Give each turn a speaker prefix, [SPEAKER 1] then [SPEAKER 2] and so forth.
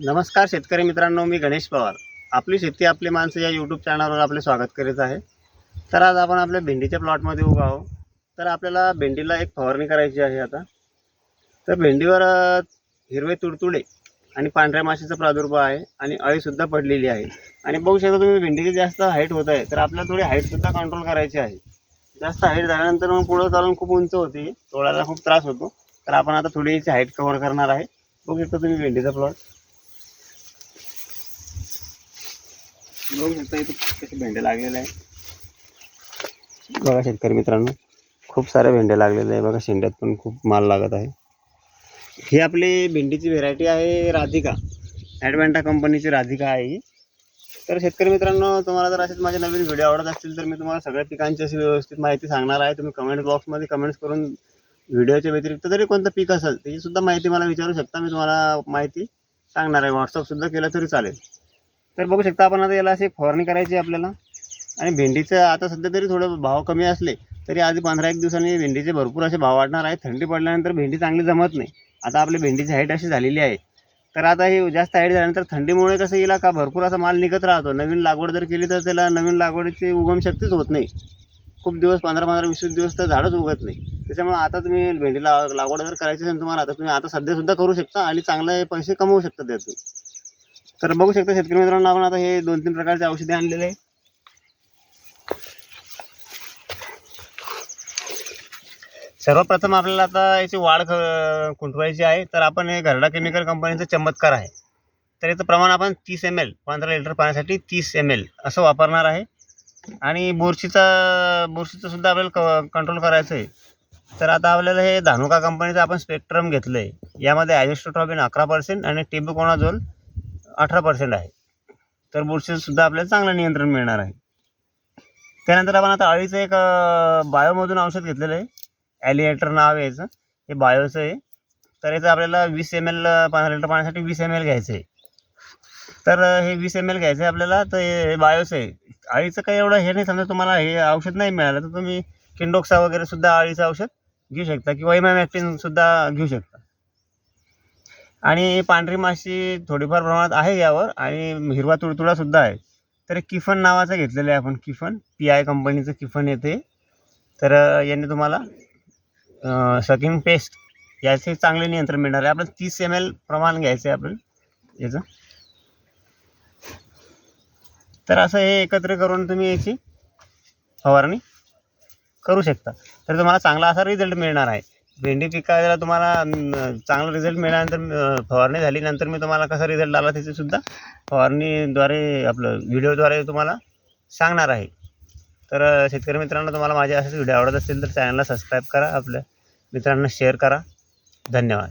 [SPEAKER 1] नमस्कार शेतकरी मित्रांनो मी गणेश पवार. आपली शेती आपली माणसं या यूट्यूब चॅनलवर आपले स्वागत करीत आहे. तर आज आपण आपल्या भेंडीच्या प्लॉटमध्ये उभा आहो तर आपल्याला भेंडीला एक फवारणी करायची आहे आता. तर भेंडीवर हिरवे तुडतुडे आणि पांढऱ्या माशीचा प्रादुर्भाव आहे आणि अळीसुद्धा पडलेली आहे. आणि बघू शकता तुम्ही भेंडीची जास्त हाईट होत आहे तर आपल्याला थोडी हाईटसुद्धा कंट्रोल करायची आहे. जास्त हाईट झाल्यानंतर मग पुढं चालून खूप उंच होते तोडायला खूप त्रास होतो. तर आपण आता थोडी याची हाईट कव्हर करणार आहे. बघू शकता तुम्ही भेंडीचा प्लॉट बघू शकता इथे कसे भेंडे लागलेले आहे बघा शेतकरी मित्रांनो खूप सारे भेंडे लागलेले आहे बघा शेंड्यात पण खूप माल लागत आहे. ही आपली भेंडीची व्हेरायटी आहे राधिका. ॲडव्हेंटा कंपनीची राधिका आहे ही. तर शेतकरी मित्रांनो तुम्हाला जर असेच माझे नवीन व्हिडिओ आवडत असतील तर मी तुम्हाला सगळ्या पिकांची अशी व्यवस्थित माहिती सांगणार आहे. तुम्ही कमेंट बॉक्समध्ये कमेंट्स करून व्हिडिओच्या व्यतिरिक्त जरी कोणतं पीक असेल त्याची सुद्धा माहिती मला विचारू शकता. मी तुम्हाला माहिती सांगणार आहे. व्हॉट्सअपसुद्धा केलं तरी चालेल. तर बघू शकता आपण आता याला अशी फवारणी करायची आपल्याला. आणि भेंडीचं आता सध्या तरी थोडं भाव कमी असले तरी आधी पंधरा एक दिवसांनी भेंडीचे भरपूर असे भाव वाढणार आहेत. थंडी पडल्यानंतर भेंडी चांगली जमत नाही. आता आपली भेंडीची हाईट अशी झालेली आहे. तर आता हे जास्त हाईट झाल्यानंतर थंडीमुळे कसं येईल का भरपूर असा माल निघत राहतो. नवीन लागवड जर केली तर त्याला नवीन लागवडीची उगमशक्तीच होत नाही. खूप दिवस पंधरा पंधरा वीस दिवस तर झाडच उगत नाही. त्याच्यामुळे आता तुम्ही भेंडीला लागवड जर करायची असेल तुम्हाला आता तुम्ही आता सध्या सुद्धा करू शकता आणि चांगले पैसे कमवू शकता त्यातून. तर बघू शकता शेतकरी मित्रांनो आपण आता हे दोन तीन प्रकारचे औषधे आणलेले आहे सर्वप्रथम आपल्याला आता याची वाढ कुंठवायची आहे. तर आपण हे घरडा केमिकल कंपनीचं चमत्कार आहे. तर याचं प्रमाण आपण तीस एम एल पंधरा लिटर पाण्यासाठी तीस एम एल असं वापरणार आहे. आणि बुरशीचा बुरशीचं सुद्धा आपल्याला क कंट्रोल करायचं आहे. तर आता आपल्याला हे धानुका कंपनीचं आपण स्पेक्ट्रम घेतलं आहे यामध्ये ॲजिस्ट्रोट्रॉबिन अकरा पर्सेंट आणि टेबुकोनाझोल अठरा पर्सेंट आहे. तर बुरशीसुद्धा आपल्याला चांगलं नियंत्रण मिळणार आहे. त्यानंतर आपण आता अळीचं एक बायोमधून औषध घेतलेलं आहे. ॲलिएटर नाव आहे याचं. हे बायोचं आहे. तर याचं आपल्याला वीस एम एल पंधरा लिटर पाण्यासाठी वीस एम एल घ्यायचं आहे. तर हे वीस एम एल घ्यायचं आहे आपल्याला. तर हे बायोचं आहे. अळीचं काही एवढं हे नाही समजा तुम्हाला हे औषध नाही मिळालं तर तुम्ही किंडोक्सा वगैरे सुद्धा अळीचं औषध घेऊ शकता. किंवा इमॅमॅक्टिन सुद्धा घेऊ शकता. आणि पांढरी माशी थोडीफार प्रमाणात आहे यावर आणि हिरवा तुडतुडासुद्धा आहे. तर किफन नावाचं घेतलेलं आहे आपण किफन. पी आय कंपनीचं किफन येते. तर याने तुम्हाला सकिंग पेस्ट याचे चांगले नियंत्रण मिळणार आहे. आपल्याला तीस एम एल प्रमाण घ्यायचं आहे आपल्याला. याचं. तर असं हे एकत्र करून तुम्ही याची फवारणी करू शकता. तर तुम्हाला चांगला असा रिझल्ट मिळणार आहे. भेंडी पिकायला तुम्हाला चांगला रिझल्ट मिळाल्यानंतर फवारणी झाली नंतर मी तुम्हाला कसा रिझल्ट आला त्याचे सुद्धा फवारणीद्वारे आपलं व्हिडिओद्वारे तुम्हाला सांगणार आहे. तर शेतकरी मित्रांनो तुम्हाला माझे असेच व्हिडिओ आवडत असतील तर चॅनलला सबस्क्राईब करा आपल्या मित्रांना शेअर करा. धन्यवाद.